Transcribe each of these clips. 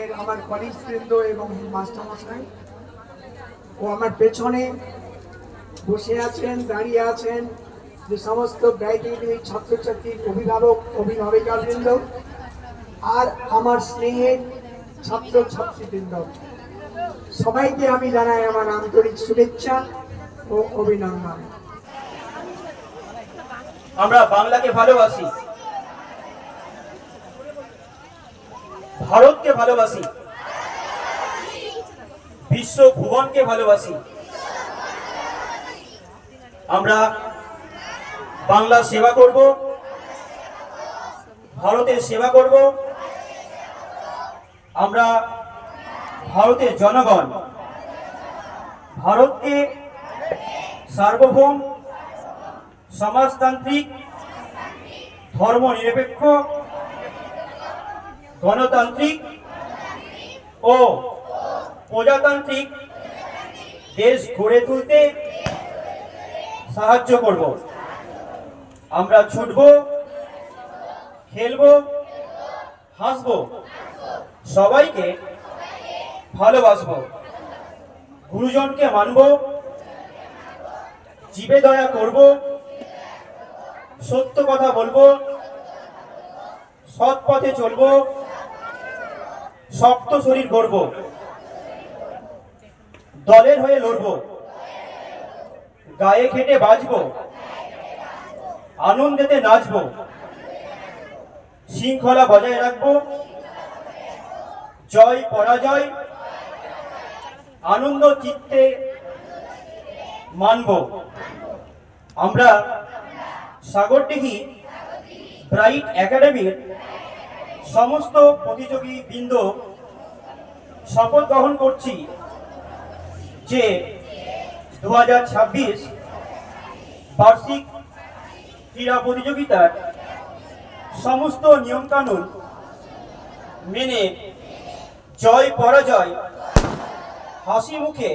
এর আমার কলিগ বৃন্দ এবং মাস্টারমশাই ও আমার পেছনে বসে আছেন, দাঁড়িয়ে আছেন যে সমস্ত ব্যয়টিভি ছাত্রছাত্রীর অভিভাবক অভিভাবিকা বৃন্দ আর আমার স্নেহের ছাত্র ছাত্রীবৃন্দ সবাইকে আমি জানাই আমার আন্তরিক শুভেচ্ছা ও অভিনন্দন। আমরা বাংলাকে ভালোবাসি। ভারতকে ভালোবাসি। বিশ্ব ভুবনকে ভালোবাসি। আমরা বাংলা সেবা করব, ভারতের সেবা করব। আমরা ভারতের জনগণ, ভারতকে সার্বভৌম, সমাজতান্ত্রিক, ধর্মনিরপেক্ষ গণতান্ত্রিক ও প্রজাতান্ত্রিক দেশ গড়ে তুলতে সাহায্য করব। আমরা ছুটব, খেলব, হাসব, সবাইকে ভালোবাসব। গুরুজনকে মানব, জীবে দয়া করব, সত্য কথা বলব, সৎ পথে চলবো শক্ত শরীর গড়ব। দলের হয়ে লড়বো। গায়ে খেটে বাঁচবো আনন্দেতে নাচবো। শৃঙ্খলা বজায় রাখব। জয়, পরাজয়, আনন্দ, চিত্তে মানব। আমরা সাগরডিঘি ব্রাইট একাডেমির সমস্ত প্রতিযোগী বৃন্দ শপথ গ্রহণ করছি যে দু হাজার ছাব্বিশ বার্ষিক ক্রীড়া প্রতিযোগিতার সমস্ত নিয়মকানুন মেনে জয় পরাজয় হাসি মুখে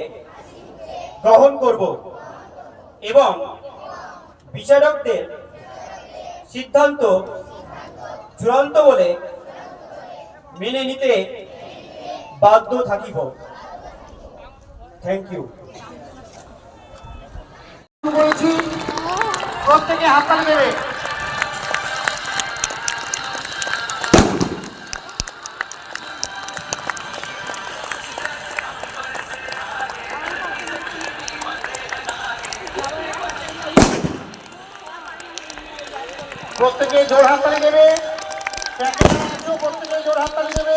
গ্রহণ করব এবং বিচারকদের সিদ্ধান্ত চূড়ান্ত বলে মেনে নিতে বাধ্য থাকিব। থ্যাংক ইউ বলছি প্রত্যেকে হাততালি দেবে। প্রত্যেকে জোর হাততালি দেবে। প্রত্যেকে হাততালি দেবে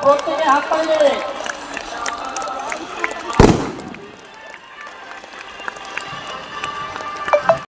প্রত্যেকে হাততালি দেবে